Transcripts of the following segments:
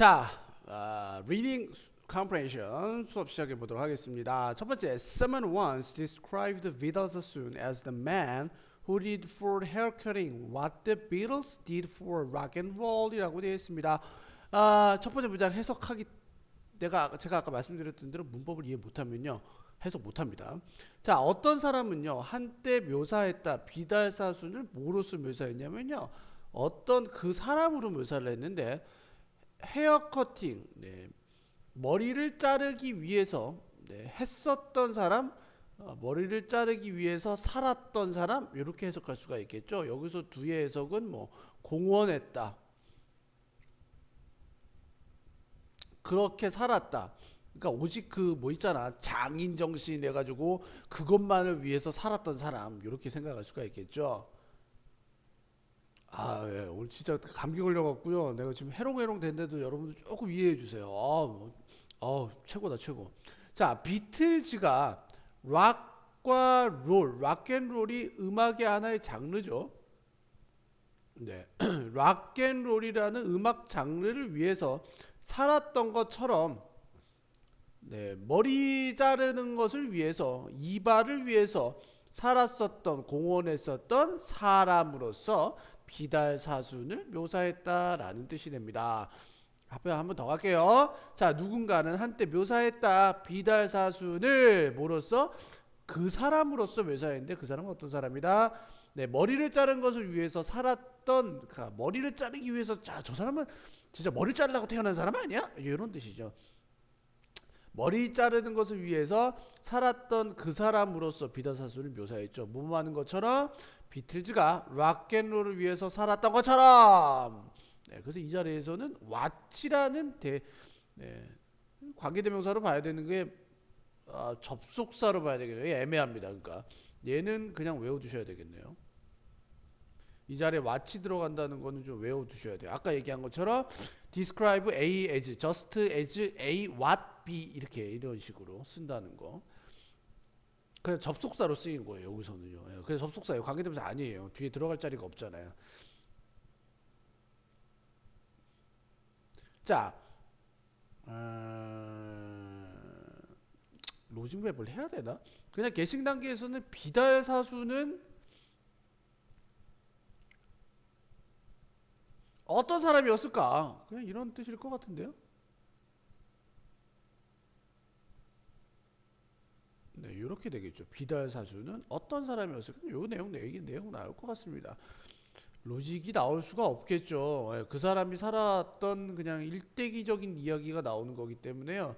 자, 아, reading comprehension 수업 시작해 보도록 하겠습니다. 첫 번째, someone once described the Beatles soon as the man who did for haircutting what the Beatles did for rock and roll이라고 되어 있습니다. 아, 첫 번째 문장 해석하기 내가 제가 아까 말씀드렸던 대로 문법을 이해 못하면요 해석 못합니다. 자, 어떤 사람은요 한때 묘사했다 비달사순을 뭐로서 묘사했냐면요 어떤 그 사람으로 묘사를 했는데 헤어 커팅, 네, 머리를 자르기 위해서 네, 했었던 사람, 어, 머리를 자르기 위해서 살았던 사람 이렇게 해석할 수가 있겠죠. 여기서 두의 해석은 뭐 공헌했다, 그렇게 살았다. 그러니까 오직 그 뭐 있잖아 장인 정신 해가지고 그것만을 위해서 살았던 사람 이렇게 생각할 수가 있겠죠. 아, 예. 오늘 진짜 감기 걸려갖고요. 내가 지금 해롱해롱 된데도 여러분들 조금 이해해 주세요. 아, 뭐, 어, 최고다, 최고. 자, 비틀즈가 락과 롤, 락앤롤이 음악의 하나의 장르죠. 네. 락앤롤이라는 음악 장르를 위해서 살았던 것처럼 네, 머리 자르는 것을 위해서 이발을 위해서 살았었던 공헌했었던 사람으로서 비달 사순을 묘사했다라는 뜻이 됩니다. 앞에 한번 더 갈게요. 자, 누군가는 한때 묘사했다 비달 사순을 뭐로써 그 사람으로서 묘사했는데 그 사람은 어떤 사람이다? 네, 머리를 자른 것을 위해서 살았던 그러니까 머리를 자르기 위해서 자, 저 사람은 진짜 머리 자르려고 태어난 사람 아니야? 이런 뜻이죠. 머리 자르는 것을 위해서 살았던 그 사람으로서 비다사수를 묘사했죠. 무모하는 것처럼 비틀즈가 락앤롤을 위해서 살았던 것처럼. 네, 그래서 이 자리에서는 왓이라는 대 네, 관계대명사로 봐야 되는 게 아, 접속사로 봐야 되겠네요. 애매합니다. 그러니까 얘는 그냥 외워두셔야 되겠네요. 이 자리에 왓이 들어간다는 거는 좀 외워두셔야 돼요. 아까 얘기한 것처럼 describe A as, just as A, what B 이렇게 이런 식으로 쓴다는 거. 그냥 접속사로 쓰인 거예요. 여기서는요. 예, 그래서 접속사예요. 관계대명사 아니에요. 뒤에 들어갈 자리가 없잖아요. 자, 어... 로징맵을 해야 되나? 그냥 게싱 단계에서는 비달 사수는 어떤 사람이었을까? 그냥 이런 뜻일 것 같은데요. 네, 이렇게 되겠죠. 비달 사수는 어떤 사람이었을까? 요 내용 내기 내용 나올 것 같습니다. 로직이 나올 수가 없겠죠. 예, 그 사람이 살았던 그냥 일대기적인 이야기가 나오는 거기 때문에요.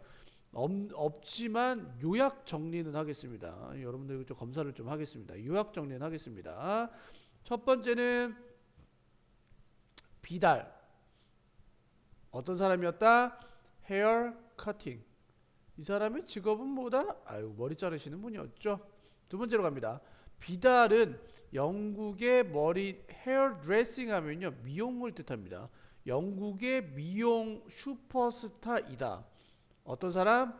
없, 없지만 요약 정리는 하겠습니다. 여러분들 좀 검사를 좀 하겠습니다. 요약 정리는 하겠습니다. 첫 번째는 비달 어떤 사람이었다? 헤어 커팅 이 사람의 직업은 뭐다? 아유 머리 자르시는 분이었죠. 두 번째로 갑니다. 비달은 영국의 머리 헤어 드레싱 하면요 미용을 뜻합니다. 영국의 미용 슈퍼스타이다. 어떤 사람?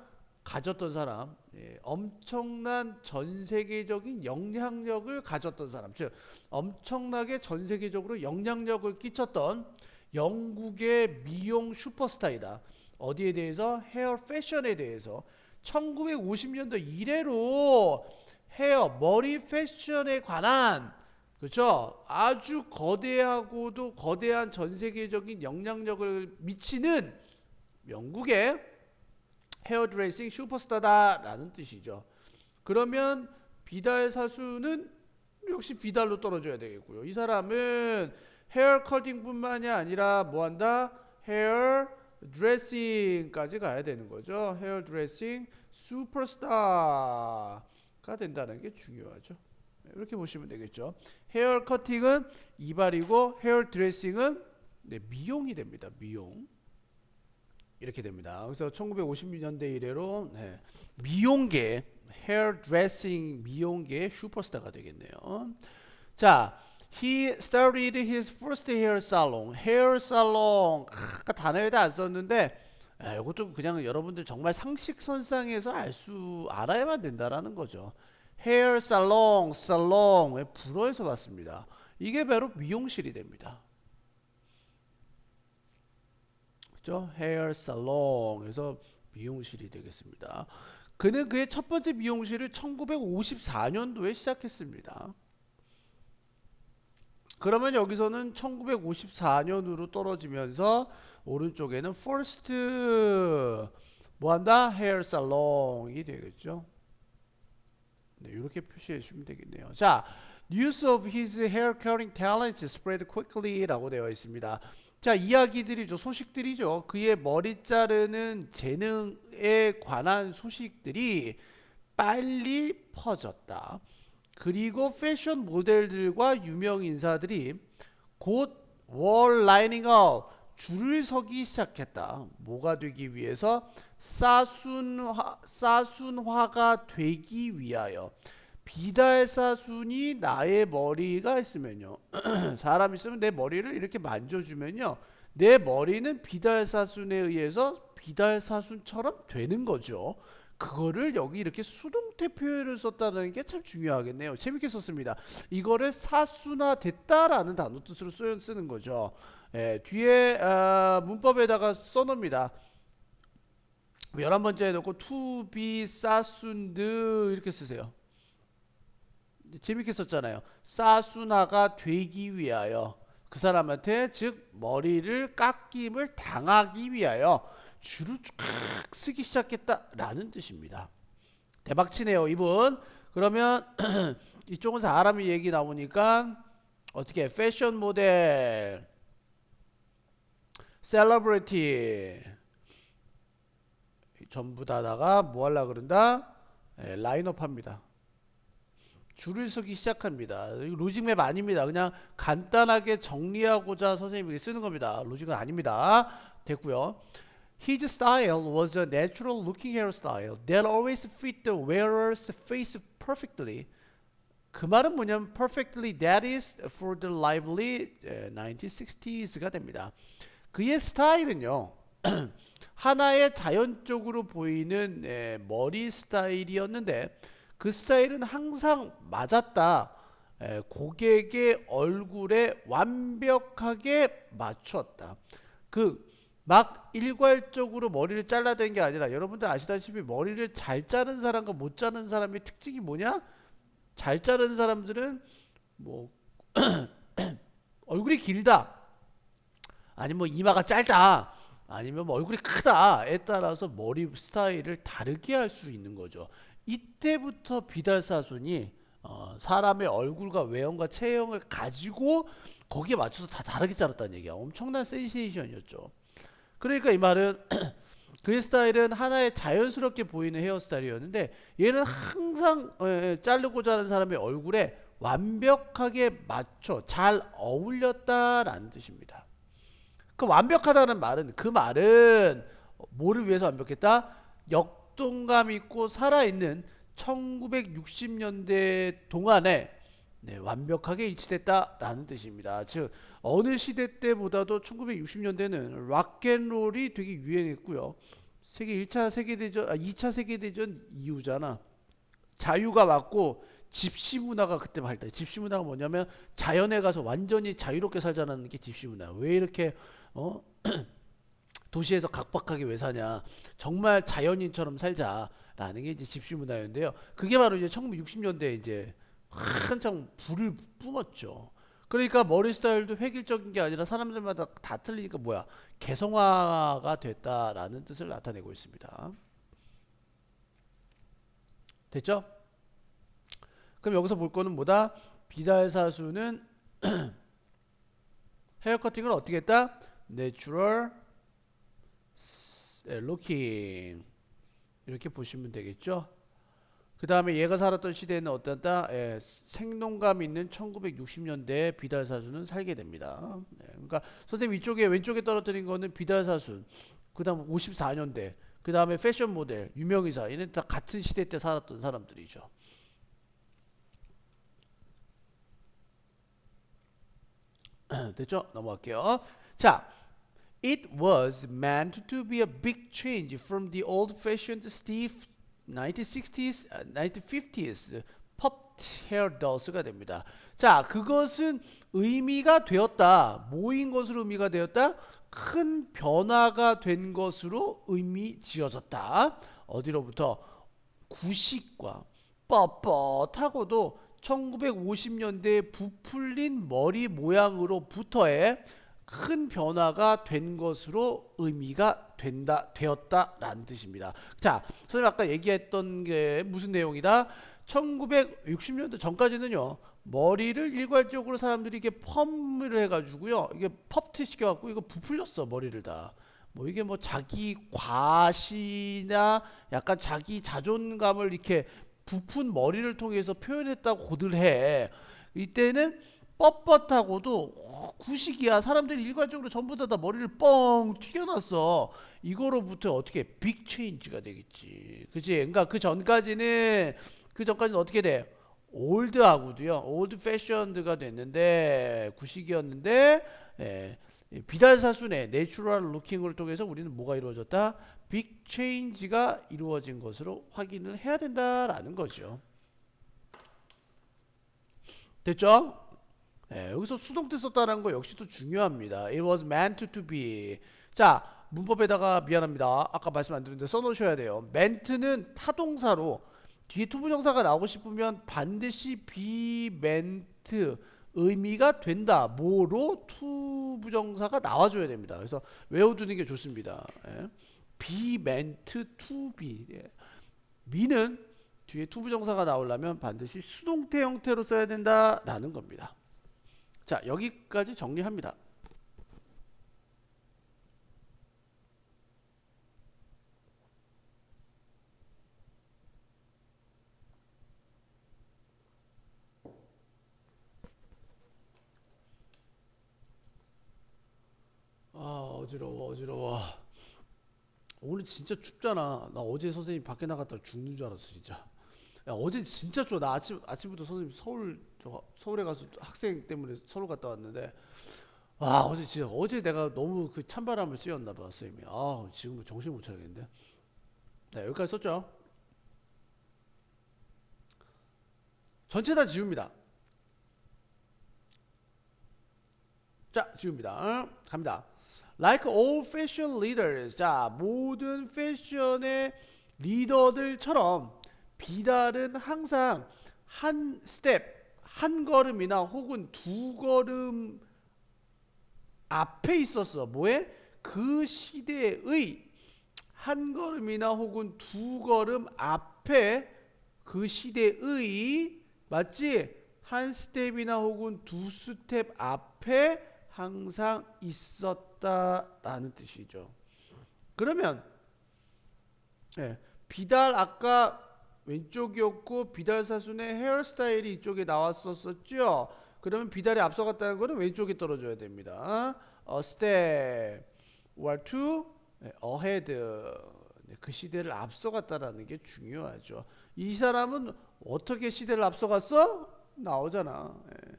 가졌던 사람. 예, 엄청난 전 세계적인 영향력을 가졌던 사람. 즉 엄청나게 전 세계적으로 영향력을 끼쳤던 영국의 미용 슈퍼스타이다. 어디에 대해서? 헤어 패션에 대해서 1950년도 이래로 헤어 머리 패션에 관한 그렇죠? 아주 거대하고도 거대한 전 세계적인 영향력을 미치는 영국의 헤어드레싱 슈퍼스타다라는 뜻이죠. 그러면 비달 사수는 역시 비달로 떨어져야 되겠고요. 이 사람은 헤어 커팅뿐만이 아니라 뭐한다? 헤어 드레싱까지 가야 되는 거죠. 헤어 드레싱 슈퍼스타가 된다는 게 중요하죠. 이렇게 보시면 되겠죠. 헤어 커팅은 이발이고 헤어 드레싱은 네, 미용이 됩니다. 미용. 이렇게 됩니다. 그래서 1950년대 이래로 네, 미용계 헤어 드레싱 미용계 슈퍼스타가 되겠네요. 자, he started his first hair salon. 헤어 살롱 아까 단어에다 안 썼는데 아, 이것도 그냥 여러분들 정말 상식선상에서 알 수 알아야만 된다라는 거죠. 살롱, 살롱 왜 불어에서 봤습니다. 이게 바로 미용실이 됩니다. 그죠? 헤어 살롱에서 미용실이 되겠습니다. 그는 그의 첫 번째 미용실을 1954년도에 시작했습니다. 그러면 여기서는 1954년으로 떨어지면서 오른쪽에는 first 뭐한다? 헤어 살롱이 되겠죠. 네, 이렇게 표시해 주면 되겠네요. 자, news of his hair cutting talents spread quickly라고 되어 있습니다. 자, 이야기들이죠. 소식들이죠. 그의 머리 자르는 재능에 관한 소식들이 빨리 퍼졌다. 그리고 패션 모델들과 유명 인사들이 곧 월 라이닝업 줄을 서기 시작했다. 뭐가 되기 위해서 사순화 사순화가 되기 위하여 비달사순이 나의 머리가 있으면요. 사람 있으면 내 머리를 이렇게 만져주면요. 내 머리는 비달사순에 의해서 비달사순처럼 되는 거죠. 그거를 여기 이렇게 수동태 표현을 썼다는 게 참 중요하겠네요. 재밌게 썼습니다. 이거를 사순화 됐다라는 단어 뜻으로 쓰- 쓰는 거죠. 예, 뒤에 아, 문법에다가 써놓습니다. 11번째에 놓고 to be 사순드 이렇게 쓰세요. 재밌게 썼잖아요. 사순화가 되기 위하여 그 사람한테 즉 머리를 깎임을 당하기 위하여 줄을 쫙 쓰기 시작했다라는 뜻입니다. 대박치네요, 이분. 그러면 이쪽은 사람이 얘기 나오니까 어떻게 패션 모델, 셀러브리티 전부 다다가 뭐 하려 그런다? 예, 라인업 합니다. 줄을 서기 시작합니다. 로직맵 아닙니다. 그냥 간단하게 정리하고자 선생님이 쓰는 겁니다. 로직은 아닙니다. 됐고요. His style was a natural looking hairstyle that always fit the wearer's face perfectly. 그 말은 뭐냐면 perfectly that is for the lively 예, 1960s가 됩니다. 그의 스타일은요. 하나의 자연적으로 보이는 예, 머리 스타일이었는데 그 스타일은 항상 맞았다. 예, 고객의 얼굴에 완벽하게 맞췄다. 그 막 일괄적으로 머리를 잘라댄 게 아니라 여러분들 아시다시피 머리를 잘 자른 사람과 못 자른 사람의 특징이 뭐냐? 잘 자른 사람들은 뭐 얼굴이 길다. 아니면 뭐 이마가 짧다. 아니면 뭐 얼굴이 크다에 따라서 머리 스타일을 다르게 할 수 있는 거죠. 이때부터 비달사순이 어, 사람의 얼굴과 외형과 체형을 가지고 거기에 맞춰서 다 다르게 자랐다는 얘기야. 엄청난 센세이션이었죠. 그러니까 이 말은 그의 스타일은 하나의 자연스럽게 보이는 헤어스타일이었는데 얘는 항상 어, 예, 자르고자 하는 사람의 얼굴에 완벽하게 맞춰 잘 어울렸다라는 뜻입니다. 그 완벽하다는 말은 그 말은 뭐를 위해서 완벽했다? 역동감 있고 살아있는 1960년대 동안에 네, 완벽하게 일치됐다라는 뜻입니다. 즉 어느 시대 때보다도 1960년대는 락앤롤이 되게 유행했고요. 세계 1차 세계대전, 아, 2차 세계대전 이후잖아. 자유가 왔고 집시 문화가 그때 발달. 집시 문화가 뭐냐면 자연에 가서 완전히 자유롭게 살자는 게 집시 문화. 왜 이렇게 어 도시에서 각박하게 왜 사냐? 정말 자연인처럼 살자라는 게 이제 집시 문화였는데요. 그게 바로 이제 1960년대 이제 한창 불을 뿜었죠. 그러니까 머리 스타일도 획일적인 게 아니라 사람들마다 다 틀리니까 뭐야 개성화가 됐다라는 뜻을 나타내고 있습니다. 됐죠? 그럼 여기서 볼 거는 뭐다? 비달사수는 헤어 커팅을 어떻게 했다? 내추럴 looking 이렇게 보시면 되겠죠? 그 다음에 얘가 살았던 시대에는 어떻다? 예, 생동감 있는 1960년대 비달사수는 살게 됩니다. 네, 그러니까 선생님 이쪽에 왼쪽에 떨어뜨린 거는 비달사수, 그 다음 54년대, 그 다음에 패션 모델, 유명인사, 얘는 다 같은 시대 때 살았던 사람들이죠. 됐죠? 넘어갈게요. 자, it was meant to be a big change from the old-fashioned stiff 1960s, uh, 1950s popped hair dolls가 됩니다. 자, 그것은 의미가 되었다. 뭐인 것으로 의미가 되었다? 큰 변화가 된 것으로 의미 지어졌다. 어디로부터 구식과 뻣뻣하고도 1950년대 부풀린 머리 모양으로부터의 큰 변화가 된 것으로 의미가 된다 되었다라는 뜻입니다. 자, 선생님 아까 얘기했던 게 무슨 내용이다? 1960년대 전까지는요 머리를 일괄적으로 사람들이 이게 펌을 해가지고요 이게 펍트 시켜갖고 이거 부풀렸어 머리를 다. 뭐 이게 뭐 자기 과시나 약간 자기 자존감을 이렇게 부푼 머리를 통해서 표현했다고들 해. 이때는 뻣뻣하고도 구식이야. 사람들이 일괄적으로 전부 다, 다 머리를 뻥 튀겨놨어. 이거로부터 어떻게 빅 체인지가 되겠지. 그치? 그러니까 그 전까지는 그 전까지는 어떻게 돼? 올드하고도요. 올드 패션드가 됐는데 구식이었는데 예, 비달사순의 내추럴 루킹을 통해서 우리는 뭐가 이루어졌다? 빅 체인지가 이루어진 것으로 확인을 해야 된다라는 거죠. 됐죠? 예, 여기서 수동태 썼다는 거 역시 또 중요합니다. It was meant to be. 자, 문법에다가 미안합니다. 아까 말씀 안 드렸는데 써놓으셔야 돼요. meant는 타동사로 뒤에 투부정사가 나오고 싶으면 반드시 be meant 의미가 된다. 뭐로 투부정사가 나와줘야 됩니다. 그래서 외워두는 게 좋습니다. 예. be meant to be. 예. me는 뒤에 투부정사가 나오려면 반드시 수동태 형태로 써야 된다라는 겁니다. 자, 여기까지 정리합니다. 아, 어지러워, 어지러워. 오늘 진짜 춥잖아. 나 어제 선생님 밖에 나갔다 죽는 줄 알았어, 진짜. 야, 어제 진짜 추워. 나 아침 아침부터 선생님 서울 저 서울에 가서 학생 때문에 서울 갔다 왔는데 와 어제 진짜 어제 내가 너무 그 찬바람을 쐬었나 봐 선생님이. 아 지금 정신 못 차리겠는데. 네 여기까지 썼죠. 전체 다 지웁니다. 자 지웁니다. 응? 갑니다. Like all fashion leaders. 자 모든 패션의 리더들처럼 비달은 항상 한 스텝, 한 걸음이나 혹은 두 걸음 앞에 있었어. 뭐에? 그 시대의 한 걸음이나 혹은 두 걸음 앞에 그 시대의 맞지? 한 스텝이나 혹은 두 스텝 앞에 항상 있었다라는 뜻이죠. 그러면 예, 비달 아까 왼쪽이었고 비달 사순의 헤어스타일이 이쪽에 나왔었었죠. 그러면 비달이 앞서갔다는 것은 왼쪽에 떨어져야 됩니다. A step or two ahead. 네, 그 시대를 앞서갔다라는 게 중요하죠. 이 사람은 어떻게 시대를 앞서갔어? 나오잖아. 예.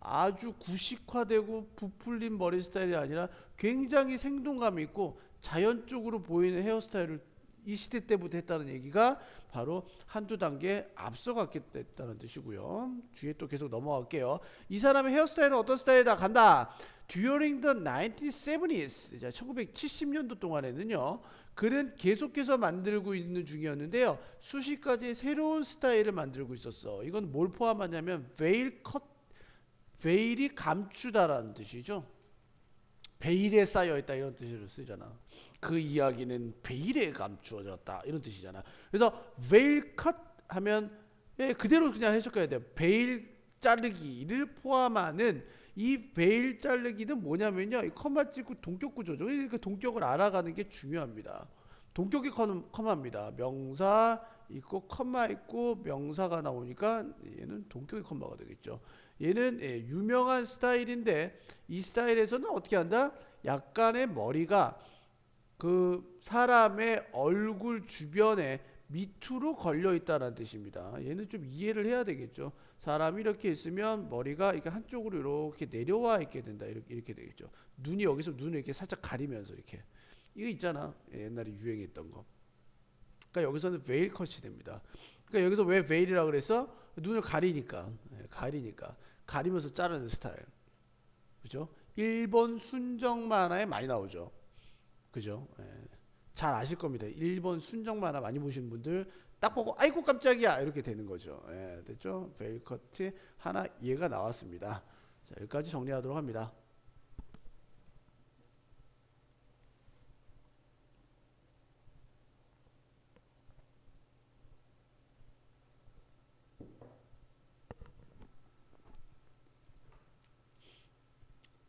아주 구식화되고 부풀린 머리 스타일이 아니라 굉장히 생동감 있고 자연적으로 보이는 헤어스타일을 이 시대 때부터 했다는 얘기가 바로 한두 단계 앞서갔기 때다는 뜻이고요. 뒤에 또 계속 넘어갈게요. 이 사람의 헤어스타일은 어떤 스타일이다 간다. During the 1970s, 1970년도 동안에는요. 그는 계속해서 만들고 있는 중이었는데요. 수십 가지 새로운 스타일을 만들고 있었어. 이건 뭘 포함하냐면 베일 컷, 베일이 감추다라는 뜻이죠. 베일에 쌓여 있다 이런 뜻으로 쓰잖아. 그 이야기는 베일에 감추어졌다 이런 뜻이잖아. 그래서 베일 컷 하면 예, 그대로 그냥 해석해야 돼요. 베일 자르기를 포함하는 이 베일 자르기는 뭐냐면요. 이 커마 찍고 동격 구조죠. 그 동격을 알아가는 게 중요합니다. 동격이 커마입니다. 명사 있고 컴마 있고 명사가 나오니까 얘는 동격이 컴마가 되겠죠. 얘는 예, 유명한 스타일인데 이 스타일에서는 어떻게 한다? 약간의 머리가 그 사람의 얼굴 주변에 밑으로 걸려 있다는 뜻입니다. 얘는 좀 이해를 해야 되겠죠. 사람이 이렇게 있으면 머리가 이렇게 한쪽으로 이렇게 내려와 있게 된다. 이렇게 이렇게 되겠죠. 눈이 여기서 눈을 이렇게 살짝 가리면서 이렇게 이거 있잖아. 옛날에 유행했던 거. 그러니까 여기서는 베일 컷이 됩니다. 그러니까 여기서 왜 베일이라 그랬어? 눈을 가리니까. 예, 가리니까. 가리면서 자르는 스타일. 그죠? 1번 순정 만화에 많이 나오죠. 그죠? 예. 잘 아실 겁니다. 1번 순정 만화 많이 보신 분들 딱 보고 아이고 깜짝이야 이렇게 되는 거죠. 예, 됐죠? 벨커트 하나 얘가 나왔습니다. 자, 여기까지 정리하도록 합니다.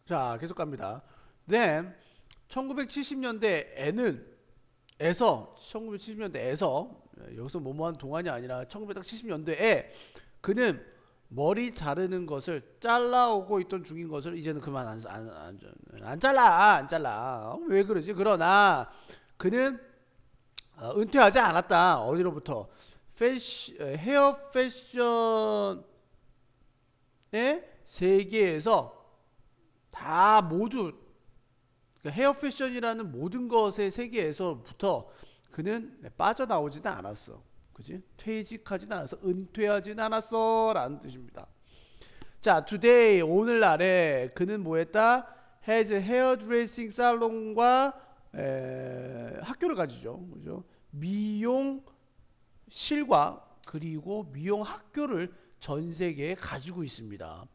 자, 계속 갑니다. Then 1970년대에는 에서 1970년대에서 여기서 뭐뭐한 동안이 아니라 1970년대에 그는 머리 자르는 것을 잘라오고 있던 중인 것을 이제는 그만 안, 안, 안, 안 잘라 안 잘라. 어, 왜 그러지? 그러나 그는 어, 은퇴하지 않았다 어디로부터. 패시, 어, 헤어 패션의 세계에서 다 모두 그러니까 헤어 패션이라는 모든 것의 세계에서부터 그는 네, 빠져나오지는 않았어. 그지? 퇴직하지는 않았어. 은퇴하지는 않았어. 라는 뜻입니다. 자, today, 오늘날에 그는 뭐 했다? has hairdressing 살롱과 에, 학교를 가지죠. 그죠? 미용실과 그리고 미용 학교를 전 세계에 가지고 있습니다.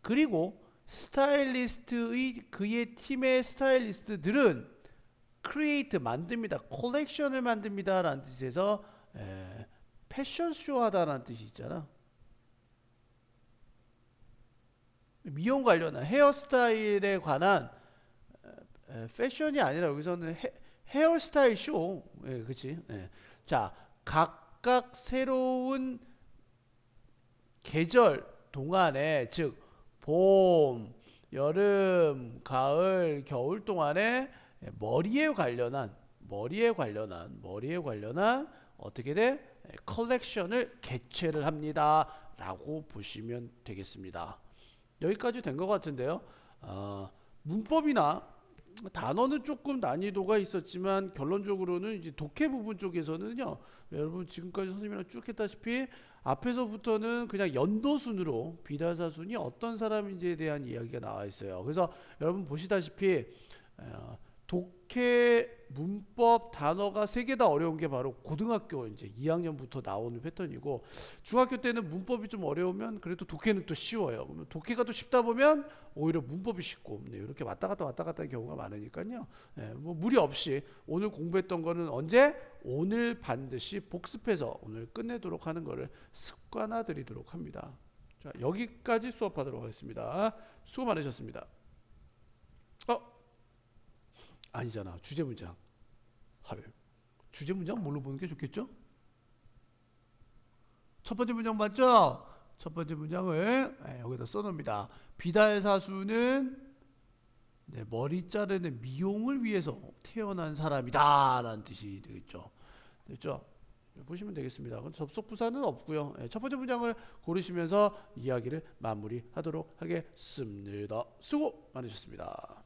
그리고 스타일리스트의 그의 팀의 스타일리스트들은 크리에이트 만듭니다. 컬렉션을 만듭니다. 라는 뜻에서 에, 패션쇼 하다라는 뜻이 있잖아. 미용 관련한 헤어스타일에 관한 에, 패션이 아니라 여기서는 헤, 헤어스타일 쇼. 예, 그치? 예. 자, 각각 새로운 계절 동안에 즉 봄, 여름, 가을, 겨울 동안에 머리에 관련한 머리에 관련한 머리에 관련한 어떻게 돼 컬렉션을 개최를 합니다 라고 보시면 되겠습니다. 여기까지 된 것 같은데요. 어, 문법이나 단어는 조금 난이도가 있었지만 결론적으로는 이제 독해 부분 쪽에서는요. 여러분 지금까지 선생님이랑 쭉 했다시피 앞에서부터는 그냥 연도 순으로 비달사순이 어떤 사람인지에 대한 이야기가 나와 있어요. 그래서 여러분 보시다시피 어, 독해 문법 단어가 세 개 다 어려운 게 바로 고등학교 이제 2학년부터 나오는 패턴이고 중학교 때는 문법이 좀 어려우면 그래도 독해는 또 쉬워요. 그러면 독해가 또 쉽다 보면 오히려 문법이 쉽고 네, 이렇게 왔다 갔다 왔다 갔다 하는 경우가 많으니까요. 예, 뭐 무리 없이 오늘 공부했던 거는 언제 오늘 반드시 복습해서 오늘 끝내도록 하는 거를 습관화 드리도록 합니다. 자, 여기까지 수업하도록 하겠습니다. 수고 많으셨습니다. 어? 아니잖아. 주제 문장. 헐. 주제 문장 뭘로 보는 게 좋겠죠? 첫 번째 문장 맞죠? 첫 번째 문장을 네, 여기다 써놓습니다. 비달사수는 네, 머리 자르는 미용을 위해서 태어난 사람이다 라는 뜻이 되겠죠. 됐죠? 보시면 되겠습니다. 접속 부사는 없고요. 네, 첫 번째 문장을 고르시면서 이야기를 마무리하도록 하겠습니다. 수고 많으셨습니다.